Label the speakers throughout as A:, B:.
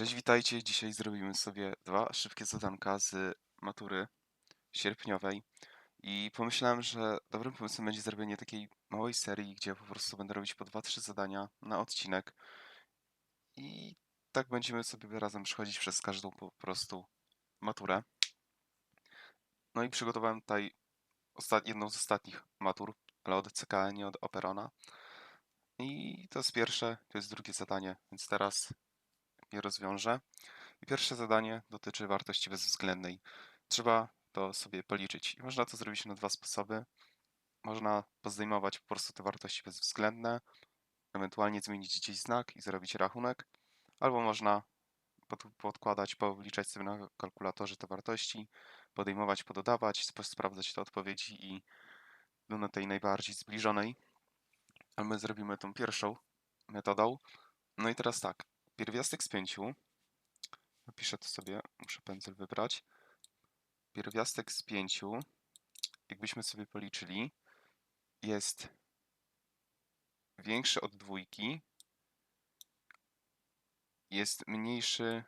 A: Cześć, witajcie. Dzisiaj zrobimy sobie dwa szybkie zadanka z matury sierpniowej. I pomyślałem, że dobrym pomysłem będzie zrobienie takiej małej serii, gdzie po prostu będę robić po 2-3 zadania na odcinek. I tak będziemy sobie razem przechodzić przez każdą po prostu maturę. No i przygotowałem tutaj jedną z ostatnich matur, ale od CKN, nie od Operona. I to jest pierwsze, to jest drugie zadanie, więc teraz je rozwiążę. Pierwsze zadanie dotyczy wartości bezwzględnej. Trzeba to sobie policzyć. I można to zrobić na dwa sposoby. Można pozdejmować po prostu te wartości bezwzględne, ewentualnie zmienić gdzieś znak i zrobić rachunek, albo można pod, podkładać, policzać sobie na kalkulatorze te wartości, podejmować, pododawać, sp- sprawdzać te odpowiedzi i do tej najbardziej zbliżonej. A my zrobimy tą pierwszą metodą. No i teraz tak, pierwiastek z pięciu Napiszę to sobie, muszę pędzel wybrać. Pierwiastek z pięciu, jakbyśmy sobie policzyli, jest większy od dwójki, jest mniejszy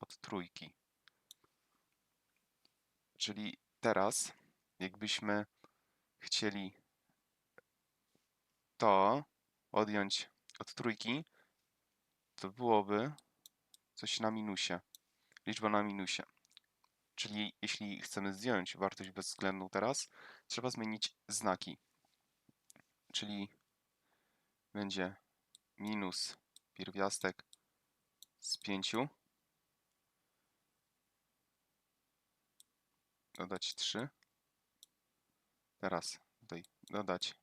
A: od trójki. Czyli teraz, jakbyśmy chcieli to odjąć od trójki, to byłoby coś na minusie. Liczba na minusie. Czyli jeśli chcemy zdjąć wartość bezwzględną teraz, trzeba zmienić znaki. Czyli będzie minus pierwiastek z 5. Dodać 3. Teraz tutaj dodać.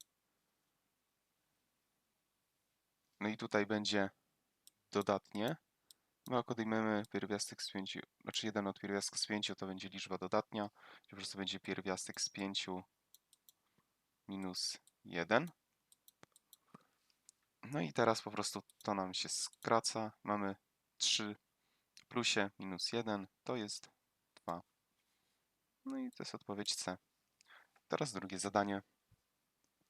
A: No i tutaj będzie dodatnie. No jak odejmiemy pierwiastek z 5, znaczy 1 od pierwiastka z 5, to będzie liczba dodatnia. Czyli po prostu będzie pierwiastek z 5 minus 1. No i teraz po prostu to nam się skraca. Mamy 3 w plusie minus 1 to jest 2. No i to jest odpowiedź C. Teraz drugie zadanie.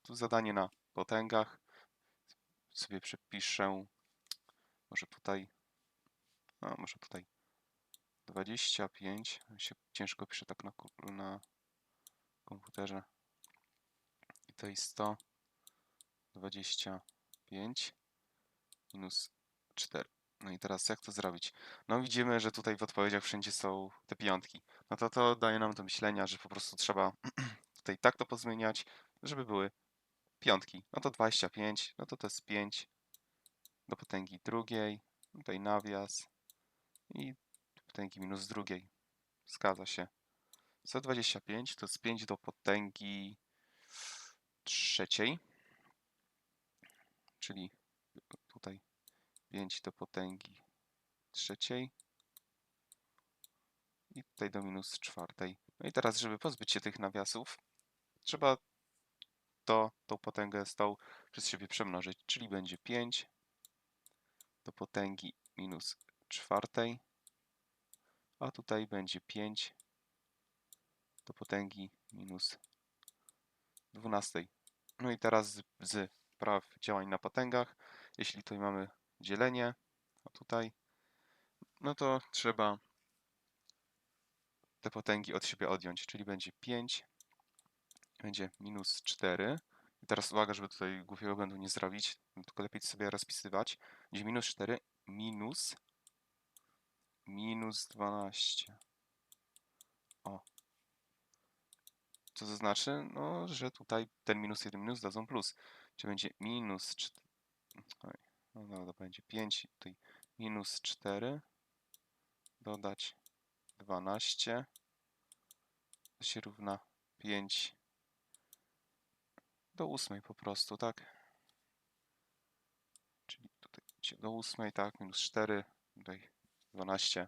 A: Tu zadanie na potęgach. Sobie przepiszę. Może tutaj no, może tutaj 25. Się ciężko pisze tak na, na komputerze. I to jest 125 minus 4. No i teraz jak to zrobić? No widzimy, że tutaj w odpowiedziach wszędzie są te piątki. No to to daje nam do myślenia, że po prostu trzeba tutaj tak to pozmieniać, żeby były piątki. No to 25, no to to jest 5 do potęgi drugiej. Tutaj nawias i potęgi minus drugiej. Zgadza się. 125 to jest 5 do potęgi trzeciej. Czyli tutaj 5 do potęgi trzeciej. I tutaj do minus czwartej. No i teraz, żeby pozbyć się tych nawiasów, trzeba to, tą potęgę z tą przez siebie przemnożyć. Czyli będzie 5 do potęgi minus czwartej, a tutaj będzie 5 do potęgi minus 12. No i teraz z, z praw działań na potęgach, jeśli tutaj mamy dzielenie, a tutaj, no to trzeba te potęgi od siebie odjąć, czyli będzie 5, będzie minus 4. I teraz uwaga, żeby tutaj głupiego błędu nie zrobić, tylko lepiej sobie rozpisywać. Będzie minus 4 minus minus 12. O. Co to znaczy? No, że tutaj ten minus 1 minus dadzą plus. Czyli będzie minus 4. Oj, no dobra, będzie 5. Tutaj minus 4. Dodać 12. To się równa 5 do 8 po prostu, tak? Czyli tutaj do 8, tak, minus 4, tutaj 12.